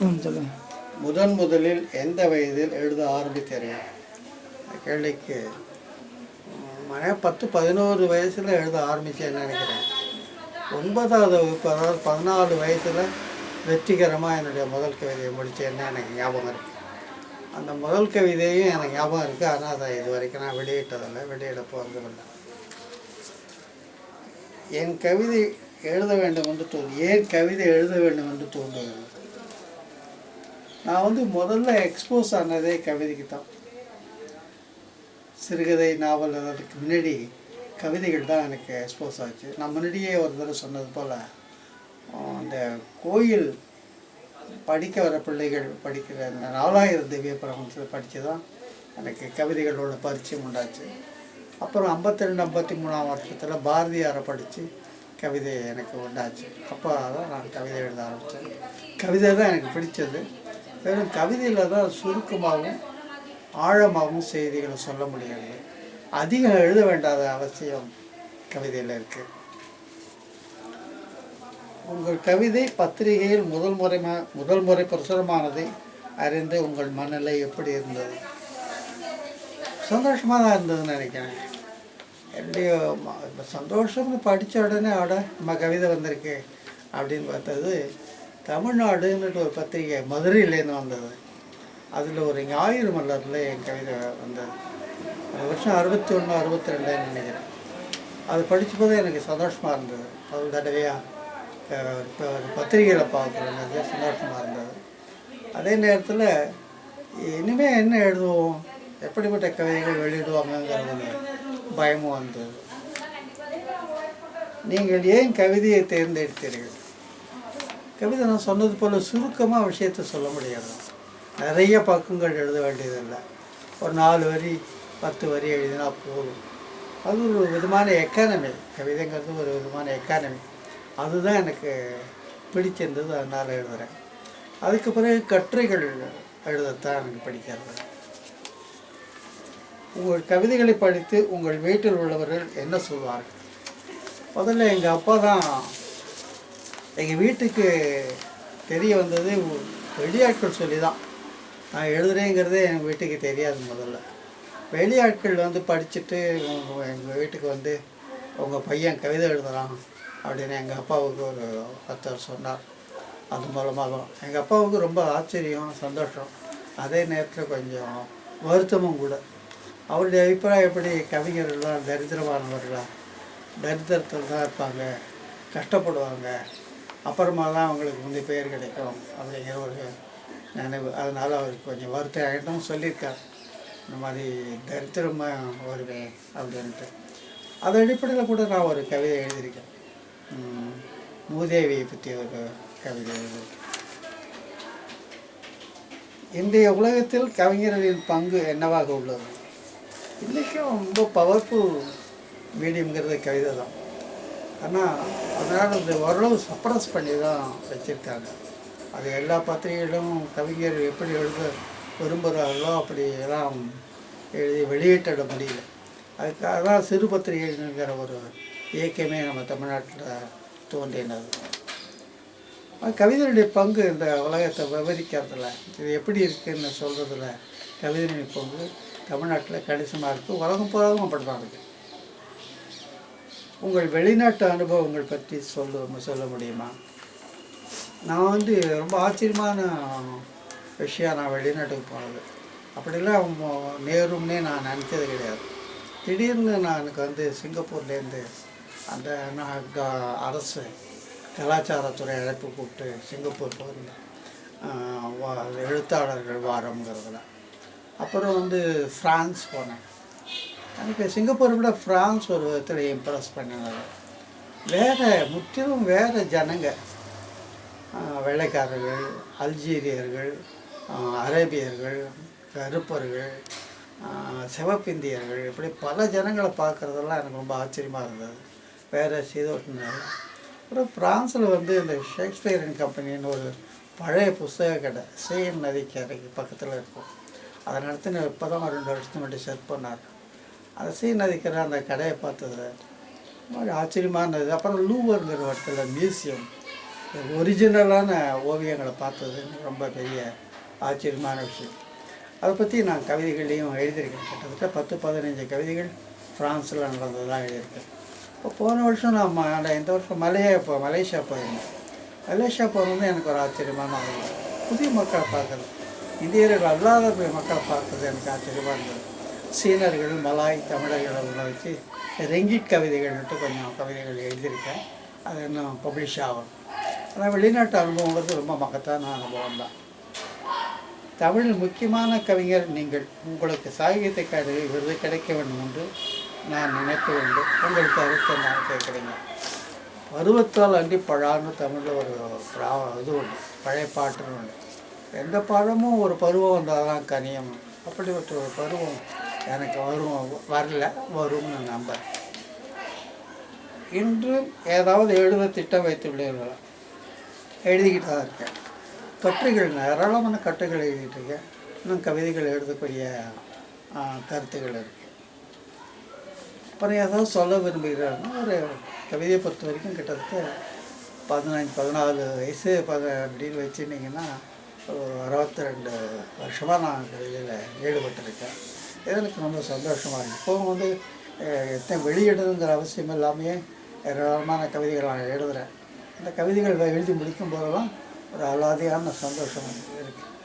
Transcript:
சொல்லுங்கள் முதன் முதலில் எந்த வயதில் எழுத ஆரம்பித்தீர்கள் கேள்விக்கு மன பத்து பதினோரு வயசில் எழுத ஆரம்பித்தேன்னு நினைக்கிறேன். ஒன்பதாவது வகுப்பு அதாவது பதினாலு வயசில் வெற்றிகரமாக என்னுடைய முதல் கவிதையை முடித்தேன்னு எனக்கு ஞாபகம் இருக்குது அந்த முதல் கவிதையும் எனக்கு ஞாபகம் இருக்குது ஆனால் அதை இது வரைக்கும் நான் வெளியிட்டதில்லை. வெளியிட போகிறதும் இல்லை என் கவிதை எழுத வேண்டும் என்று தோணு ஏன் கவிதை எழுத வேண்டும் என்று தோன்றுகிறது நான் வந்து முதல்ல எக்ஸ்போஸ் ஆனதே கவிதைக்கு தான் சிறுகதை நாவல் அதற்கு முன்னாடி கவிதைகள் தான் எனக்கு எக்ஸ்போஸ் ஆச்சு. நான் முன்னாடியே ஒரு தடவை சொன்னது போல் அந்த கோயில் படிக்க வர பிள்ளைகள் படிக்கிற அந்த நாலாயிரம் திவ்ய பிரபஞ்சத்தில் படித்து தான் எனக்கு கவிதைகளோட பரிச்சயம் உண்டாச்சு. அப்புறம் ஐம்பத்தி ரெண்டு ஐம்பத்தி மூணாம் வருஷத்தில் பாரதியாரை படித்து கவிதை எனக்கு உண்டாச்சு. அப்போ தான் நான் கவிதை எழுத ஆரம்பித்தேன் கவிதை தான் எனக்கு பிடிச்சது. வெறும் கவிதையில் தான் சுருக்கமாகவும் ஆழமாகவும் செய்திகளை சொல்ல முடியாது. அதிகம் எழுத வேண்டாத அவசியம் கவிதையில் இருக்குது உங்கள் கவிதை பத்திரிகையில் முதல் முறை முதல் முறை பிரசுரமானதை அறிந்து உங்கள் மனநிலை எப்படி இருந்தது? சந்தோஷமாக தான் இருந்ததுன்னு நினைக்கிறேன். என்னுடைய சந்தோஷம்னு படித்த உடனே அட நம்ம கவிதை வந்திருக்கு அப்படின்னு பார்த்தது தமிழ்நாடுன்னுட்டு ஒரு பத்திரிகை மதுரையிலேருந்து வந்தது. அதில் ஒரு ஞாயிறு மலரில் என் கவிதை வந்தது. அந்த வருஷம் அறுபத்தி ஒன்று அறுபத்தி ரெண்டுன்னு நினைக்கிறேன். அது படித்தபோது எனக்கு சந்தோஷமாக இருந்தது. ஒரு தடவையாக இப்போ ஒரு பத்திரிகையில் பார்க்குறது சந்தோஷமாக இருந்தது. அதே நேரத்தில் இனிமேல் என்ன எழுதுவோம்? எப்படிப்பட்ட கவிதைகள் வெளியிடுவாங்கங்கிறது பயமும் வந்தது. நீங்கள் ஏன் கவிதையை தேர்ந்தெடுத்தீர்கள்? கவிதை நான் சொன்னது போல் சுருக்கமாக விஷயத்தை சொல்ல முடியாது. நிறைய பக்கங்கள் எழுத வேண்டியதில்லை. ஒரு நாலு வரி பத்து வரி எழுதினா போதும். அது ஒரு விதமான எக்கானமி கவிதைங்கிறது ஒரு விதமான எக்கானமி அதுதான் எனக்கு பிடிச்சிருந்தது அதனால் எழுதுகிறேன் அதுக்கு பிறகு கட்டுரைகள் எழுதத்தான் எனக்கு பிடிக்கிறது. உங்கள் கவிதைகளை படித்து உங்கள் வீட்டில் உள்ளவர்கள் என்ன சொல்வார்கள்? முதல்ல எங்கள் அப்பா தான் எங்கள் வீட்டுக்கு தெரிய வந்தது வெளியாட்கள் சொல்லி தான் நான் எழுதுறேங்கிறதே எங்கள் வீட்டுக்கு தெரியாது முதல்ல. வெளியாட்கள் வந்து படிச்சுட்டு எங்கள் வீட்டுக்கு வந்து உங்கள் பையன் கவிதை எழுதுகிறான் அப்படின்னு எங்கள் அப்பாவுக்கு ஒரு ஒருத்தர் சொன்னார். அது மூலமாக தான் எங்கள் அப்பாவுக்கு ரொம்ப ஆச்சரியம் சந்தோஷம். அதே நேரத்தில் கொஞ்சம் வருத்தமும் கூட. அவருடைய அபிப்பிராயம் எப்படி? கவிஞர்கள்லாம் தரித்திரமானவர்களா? தரித்திரத்தில் தான் இருப்பாங்க கஷ்டப்படுவாங்க. அப்புறமா தான் அவங்களுக்கு முந்தைய பெயர் கிடைக்கும். அப்படிங்கிற ஒரு நினைவு. அதனால் அவருக்கு கொஞ்சம் வருத்தம் ஆகிட்டும் சொல்லியிருக்கார். இந்த மாதிரி தரித்திரமாக வருவேன் அப்படின்ட்டு. அது அடிப்படையில் கூட நான் ஒரு கவிதை எழுதியிருக்கேன். மூதேவியை பற்றி ஒரு கவிதை எழுதியிருக்கேன். இன்றைய உலகத்தில் கவிஞர்களின் பங்கு என்னவாக உள்ளது? இன்றைக்கும் ரொம்ப பவர்ஃபுல் மீடியம்ங்கிறது கவிதை தான் ஆனால் அதனால் இந்த ஓரளவு சப்ரஸ் பண்ணி தான் வச்சுருக்காங்க. அது எல்லா பத்திரிகைகளும் கவிஞர் எப்படி எழுத விரும்புகிறார்களோ அப்படி எல்லாம் எழுதி வெளியிட்டிட முடியல. அதுக்காக தான் சிறு பத்திரிகைங்கிற ஒரு இயக்கமே நம்ம தமிழ்நாட்டில் தோன்றினது. கவிதனுடைய பங்கு இந்த உலகத்தை விவரிக்கிறதுல. இது எப்படி இருக்குதுன்னு சொல்கிறதுல கவிதையுடைய பங்கு தமிழ்நாட்டில் கணிசமாக இருக்குது உலகம் புலகம் அப்படி தான் இருக்குது உங்கள் வெளிநாட்டு அனுபவங்கள் பற்றி சொல்ல சொல்ல முடியுமா? நான் வந்து ரொம்ப ஆச்சரியமான விஷயம் நான் வெளிநாட்டுக்கு போனது. அப்படிலாம் நேரும்னே நான் நினச்சது கிடையாது. திடீர்னு நான் எனக்கு வந்து சிங்கப்பூர்லேருந்து அந்த நான் அரசு கலாச்சாரத்துறை அழைப்பு கூப்பிட்டு சிங்கப்பூர் போயிருந்தேன் எழுத்தாளர்கள் வாரம்ங்கிறதுல. அப்புறம் வந்து ஃப்ரான்ஸ் போனேன். எனக்கு சிங்கப்பூரை விட ஃப்ரான்ஸ் ஒரு விதத்தில் இம்ப்ரெஸ் பண்ணினது வேறு முற்றிலும் வேறு ஜனங்க. வெள்ளைக்காரர்கள் அல்ஜீரியர்கள் அரேபியர்கள் கருப்பர்கள் சிவப்பிந்தியர்கள் இப்படி பல ஜனங்களை பார்க்குறதெல்லாம் எனக்கு ரொம்ப ஆச்சரியமாக இருந்தது. வேறு சீதோட்டினார் அப்புறம் ஃப்ரான்ஸில் வந்து இந்த ஷேக்ஸ்பியரின் கம்பெனின்னு ஒரு பழைய புஸ்தக கடை சேன் நதிக்கரைக்கு பக்கத்தில் இருக்கும். அதை நடத்தின இப்போ தான் ரெண்டு வருஷத்துக்கு முன்னாடி செட் பண்ணார். அந்த சீன் அந்த கடையை பார்த்தது. மாதிரி ஆச்சரியமாக இருந்தது அப்புறம் லூவருங்கிற இடத்துல மியூசியம். ஒரிஜினலான ஓவியங்களை பார்த்தது. ரொம்ப பெரிய ஆச்சரியமான விஷயம். அதை பற்றி நான் கவிதைகள்லேயும் எழுதியிருக்கேன். கிட்டத்தட்ட பத்து பதினஞ்சு கவிதைகள் ஃப்ரான்ஸில் நடந்ததெல்லாம் எழுதியிருக்கேன். இப்போ போன வருஷம் நான் நான் இந்த வருஷம் மலையே இப்போ மலேசியா போயிருந்தேன். மலேசியா போகிறது எனக்கு ஒரு ஆச்சரியமான ஒரு புதிய மக்களை பார்க்குறது. இந்தியர்கள் அல்லாத மக்கள் மக்களை பார்க்குறது எனக்கு ஆச்சரியமாக இருந்தது. சீனர்கள் மலாய் தமிழர்கள் எல்லாம் வச்சு ரெங்கிட் கவிதைகள்னுட்டு கொஞ்சம் கவிதைகள் எழுதியிருக்கேன். அது இன்னும் பப்ளிஷ் ஆகும் ஆனால் வெளிநாட்டு அனுபவங்கிறது ரொம்ப மகத்தான அனுபவம் தான் தமிழில் முக்கியமான கவிஞர் நீங்கள். உங்களுக்கு சாகித்ய அகாடமி விருது கிடைக்க வேண்டும் என்று நான் நினைப்பு உண்டு. உங்களுக்கு கருத்தை நான் கேட்குறீங்க. பருவத்தால் அண்டி பழான்னு தமிழில் ஒரு பிரா- இது உண்டு. பழைய பாட்டுன்னு உண்டு. எந்த பழமும் ஒரு பருவம் வந்தால் தான் கனியம். அப்படிப்பட்ட ஒரு பருவம் எனக்கு வரும் வரல வரும்னு நம்ப இன்றும் ஏதாவது எழுத திட்டம் வைத்துள்ளீர்களா எழுதிக்கிட்டு தான் இருக்கேன். கட்டுரைகள் ஏராளமான கட்டுரைகள் எழுதிட்டு இருக்கேன் இன்னும் கவிதைகள் எழுதக்கூடிய கருத்துக்கள் இருக்குது அப்புறம் ஏதாவது சொல்ல விரும்புகிறாருன்னா ஒரு கவிதையை பொறுத்த வரைக்கும் கிட்டத்தட்ட பதினஞ்சு பதினாலு வயசு பத அப்படின்னு வச்சுருந்தீங்கன்னா ஒரு அறுபத்தி ரெண்டு வருஷமாக நான் கவிதையில் ஈடுபட்டிருக்கேன். எனக்கு ரொம்ப சந்தோஷமாக இருக்குது இப்போ வந்து எத்தனை வெளியிடணுங்கிற அவசியம் இல்லாமையே ஏராளமான கவிதைகள் நான் எழுதுகிறேன் அந்த கவிதைகள் எழுதி முடிக்கும் போதெல்லாம் ஒரு அலாதியான சந்தோஷம் இருக்குது